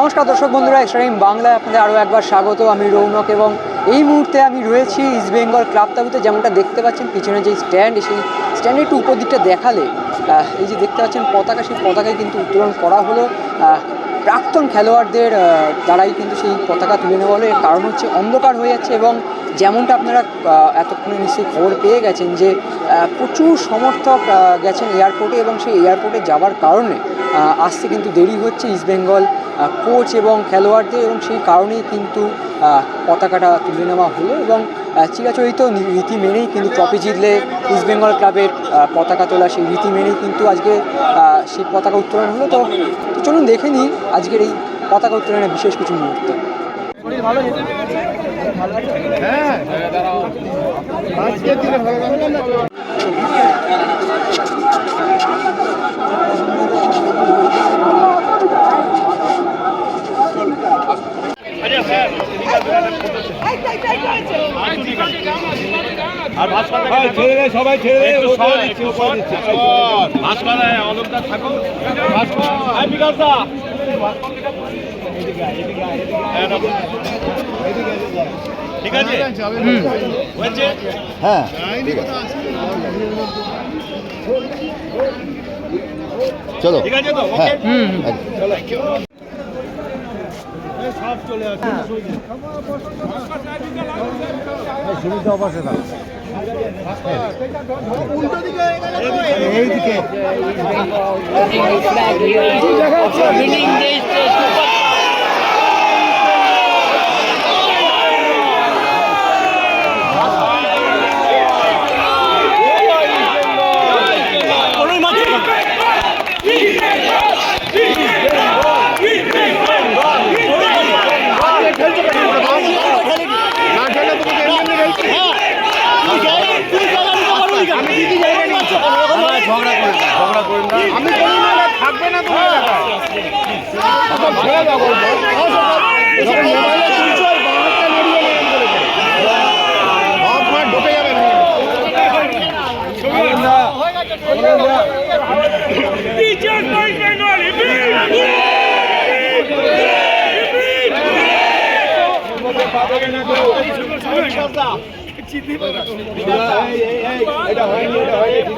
নমস্কার দর্শক বন্ধুরা এক্সট্রিম বাংলায় আপনাদের আরও একবার স্বাগত। আমি রৌনক এবং এই মুহূর্তে আমি রয়েছি ইস্ট বেঙ্গল ক্লাব তাবুতে যেমনটা দেখতে পাচ্ছেন, পিছনে যে স্ট্যান্ড সেই স্ট্যান্ডে একটু উপর দিকটা দেখালে এই যে দেখতে পাচ্ছেন পতাকা, সেই পতাকায় কিন্তু উত্তোলন করা হলো। প্রাক্তন খেলোয়াড়দের দ্বারাই কিন্তু সেই পতাকা তুলে নেওয়া হলো। এর কারণ হচ্ছে অন্ধকার হয়ে যাচ্ছে এবং যেমনটা আপনারা এতক্ষণে নিশ্চয়ই খবর পেয়ে গেছেন যে প্রচুর সমর্থক গেছেন এয়ারপোর্টে এবং সেই এয়ারপোর্টে যাওয়ার কারণে আসতে কিন্তু দেরি হচ্ছে ইস্টবেঙ্গল কোচ এবং খেলোয়াড়দের এবং সেই কারণেই কিন্তু পতাকাটা তুলে নেওয়া হলো এবং চিরাচরিত রীতি মেনেই কিন্তু ট্রফি জিতলে ইস্টবেঙ্গল ক্লাবের পতাকা তোলা সেই রীতি মেনেই কিন্তু আজকে সেই পতাকা উত্তোলন হলো। তো চলুন দেখে নিই আজকের এই পতাকা উত্তোলনের বিশেষ কিছু মুহূর্ত। ভাই, ছেড়ে দে, সবাই ছেড়ে দে, একটু ও সর, করে দিচ্ছে, সর, দিচ্ছে। ভাস্কর, অলোকদা থাকুক। ভাস্কর। এই বিকাশ দা। ঠিক আছে? হ্যাঁ। ঠিক আছে। চলো। ঠিক আছে তো হ্যাঁ। অবশ্যই একদম। এইদিকে। ঝগড়া করেন না ঝগড়া করেন না। আমি কোনো মেলা থাকবে না তোমার এলাকায়। এখন ছেড়ে দাও যখন মোবাইলে তুলছো আর বাঁহাটা নড়িয়ে নেবেন করে বাপ মা ঢুকে যাবেন টিচার পাই বেঙ্গল চিন্তা এটা হয়নি।